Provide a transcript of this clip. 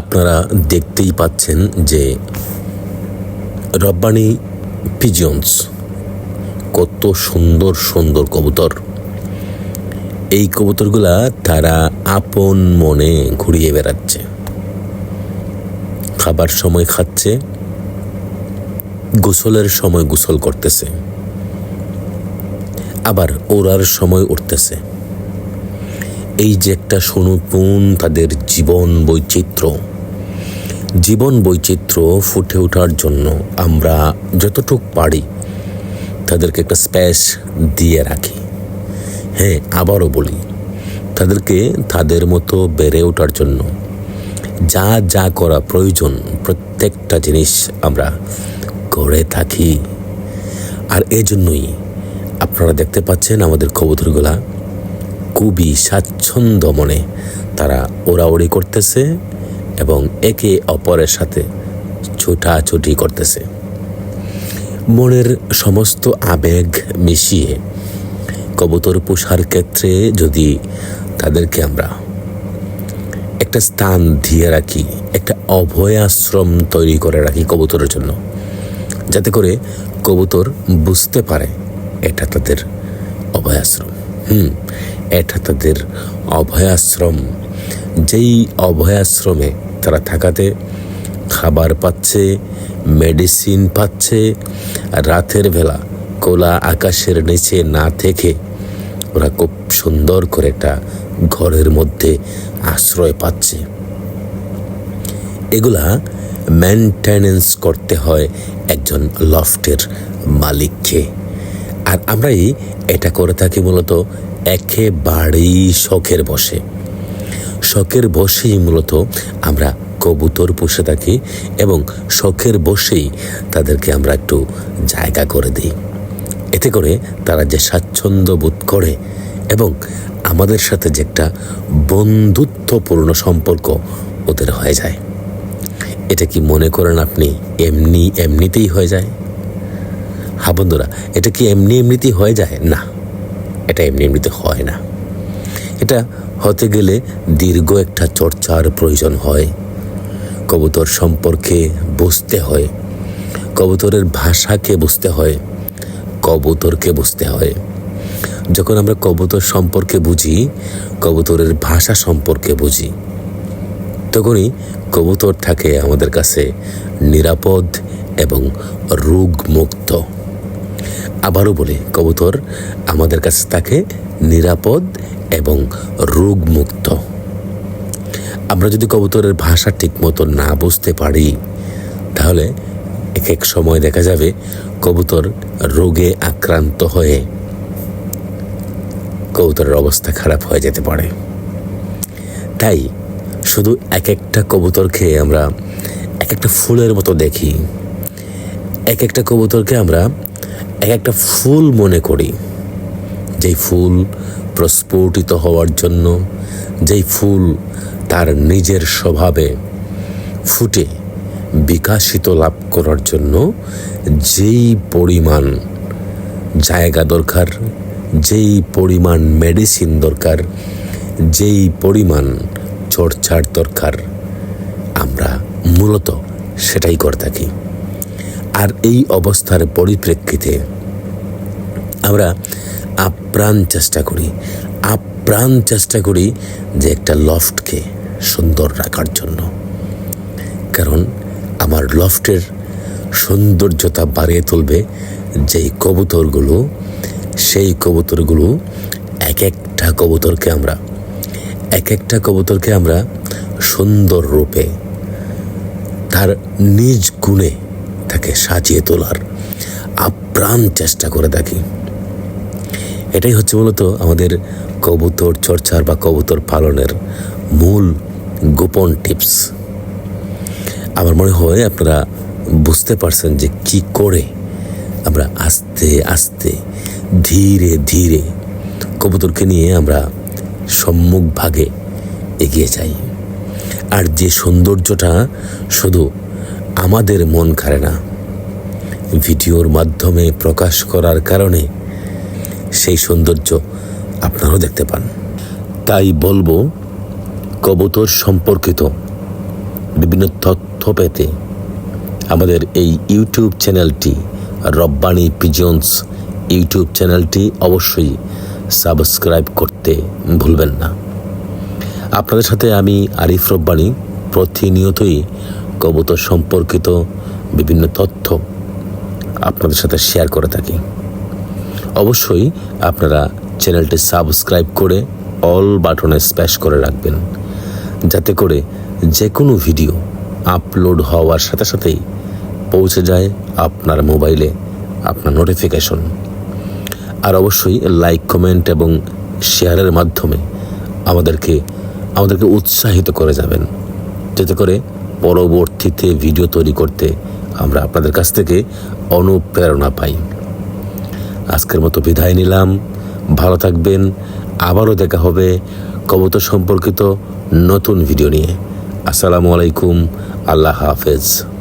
আপনারা দেখতেই পাচ্ছেন যে রব্বানি পিজিয়ন্স কত সুন্দর সুন্দর কবুতর। এই কবুতরগুলা তারা আপন মনে ঘুরিয়ে বেড়াচ্ছে। খাবার সময় খাচ্ছে, গোসলের সময় গোসল করতেছে। আবার ওড়ার সময় উঠতেছে। এই যে একটা সুনতুন তাদের জীবন বৈচিত্র্য। জীবন বৈচিত্র্য ফুটে ওঠার জন্য আমরা যতটুক পারি তাদেরকে একটা স্পেস দিয়ে রাখি। হ্যাঁ আবারও বলি, তাদেরকে তাদের মতো বেড়ে ওঠার জন্য যা যা করা প্রয়োজন প্রত্যেকটা জিনিস আমরা করে থাকি। আর এজন্যই আপনারা দেখতে পাচ্ছেন আমাদের কবুতরগুলা খুবই স্বাচ্ছন্দ্য মনে। তারা ওড়াউড়ি করতেছে এবং একে অপরের সাথে ছোটাছুটি করতেছে। মনের সমস্ত আবেগ মিশিয়ে কবুতর পোষার ক্ষেত্রে যদি তাদেরকে আমরা একটা স্থান দিয়ে রাখি, একটা অভয় আশ্রম তৈরি করে রাখি কবুতরের জন্য, যাতে করে কবুতর বুঝতে পারে এটা তাদের অভয়াশ্রম হুম এটা তাদের অভয়াশ্রম। যেই অভয়াশ্রমে তারা থাকাতে খাবার পাচ্ছে, মেডিসিন পাচ্ছে, রাতের বেলা কোলা আকাশের নিচে না থেকে ওরা খুব সুন্দর করে একটা ঘরের মধ্যে আশ্রয় পাচ্ছে। এগুলা মেনটেনেন্স করতে হয় একজন লফটের মালিককে। আর আমরাই এটা করে থাকি মূলত একেবারেই শখের বসে। শখের বসেই মূলত আমরা কবুতর পুষে থাকি এবং শখের বসেই তাদেরকে আমরা একটু জায়গা করে দিই। এতে করে তারা যে স্বাচ্ছন্দ্য বোধ করে এবং আমাদের সাথে যে একটা বন্ধুত্বপূর্ণ সম্পর্ক ওদের হয়ে যায়। এটা কি মনে করেন আপনি এমনি এমনিতেই হয়ে যায়? হ্যাঁ বন্ধুরা, এটা কি এমনি এমনিতেই হয়ে যায়? না। এটা এমনি এমনিতে হয় না। এটা হতে গেলে দীর্ঘ একটা চর্চার প্রয়োজন হয়। কবুতর সম্পর্কে বুঝতে হয়। কবুতরের ভাষাকে বুঝতে হয়। কবুতরকে বুঝতে হয়। যখন আমরা কবুতর সম্পর্কে বুঝি, কবুতরের ভাষা সম্পর্কে বুঝি, তখনই কবুতর থাকে আমাদের কাছে নিরাপদ এবং রোগমুক্ত আবারও বলি, কবুতর আমাদের কাছে থাকে নিরাপদ এবং রোগমুক্ত। আমরা যদি কবুতরের ভাষা ঠিক মতো না বুঝতে পারি, তাহলে এক এক সময় দেখা যাবে কবুতর রোগে আক্রান্ত হয়ে কবুতরের অবস্থা খারাপ হয়ে যেতে পারে। তাই শুধু এক একটা কবুতরকে আমরা এক একটা ফুলের মতো দেখি। এক একটা কবুতরকে আমরা এক একটা ফুল মনে করি। যেই ফুল প্রস্ফুটিত হওয়ার জন্য, যেই ফুল তার নিজের স্বভাবে ফুটে বিকাশিত লাভ করার জন্য যেই পরিমাণ জায়গা দরকার, যেই পরিমাণ মেডিসিন দরকার, যেই পরিমাণ চর্চার দরকার, আমরা মূলত সেটাই করে থাকি। এই অবস্থার পরিপ্রেক্ষিতে আমরা আপ্রাণ চেষ্টা করি, আপ্রাণ চেষ্টা করি যে একটা লফটকে সুন্দর রাখার জন্য। কারণ আমার লফটের সৌন্দর্যতা বাড়িয়ে তুলবে যেই কবুতরগুলো, সেই কবুতরগুলো এক একটা কবুতরকে আমরা, এক একটা কবুতরকে আমরা সুন্দর রূপে তার নিজ গুণে তাকে সাজিয়ে তোলার আপ্রাণ চেষ্টা করে থাকি। এটাই হচ্ছে মূলত আমাদের কবুতর চর্চার বা কবুতর পালনের মূল গোপন টিপস। আমার মনে হয় আপনারা বুঝতে পারছেন যে কি করে আমরা আস্তে আস্তে, ধীরে ধীরে কবুতরকে নিয়ে আমরা সম্মুখ ভাগে এগিয়ে যাই। আর যে সৌন্দর্যটা শুধু আমাদের মন কাড়ে না ভিডিওর মাধ্যমে প্রকাশ করার কারণে সেই সৌন্দর্য আপনারাও দেখতে পান। তাই বলব, কবুতর সম্পর্কিত বিভিন্ন তথ্য পেতে আমাদের এই ইউটিউব চ্যানেলটি, রব্বানি পিজন্স ইউটিউব চ্যানেলটি অবশ্যই সাবস্ক্রাইব করতে ভুলবেন না। আপনাদের সাথে আমি আরিফ রব্বানি প্রতিনিয়তই কবুতর সম্পর্কিত বিভিন্ন তথ্য আপনাদের সাথে শেয়ার করে থাকি। অবশ্যই আপনারা চ্যানেলটি সাবস্ক্রাইব করে অল বাটনে স্প্যাশ করে রাখবেন। যাতে করে যে কোনো ভিডিও আপলোড হওয়ার সাথে সাথেই পৌঁছে যায় আপনার মোবাইলে আপনার নোটিফিকেশন আর অবশ্যই লাইক কমেন্ট এবং শেয়ারের মাধ্যমে আমাদেরকে আমাদেরকে উৎসাহিত করে যাবেন। যাতে করে পরবর্তীতে ভিডিও তৈরি করতে আমরা আপনাদের কাছ থেকে অনুপ্রেরণা পাই। আজকের মতো বিদায় নিলাম। ভালো থাকবেন। আবারও দেখা হবে কবতা সম্পর্কিত নতুন ভিডিও নিয়ে। আসসালামু আলাইকুম। আল্লাহ হাফেজ।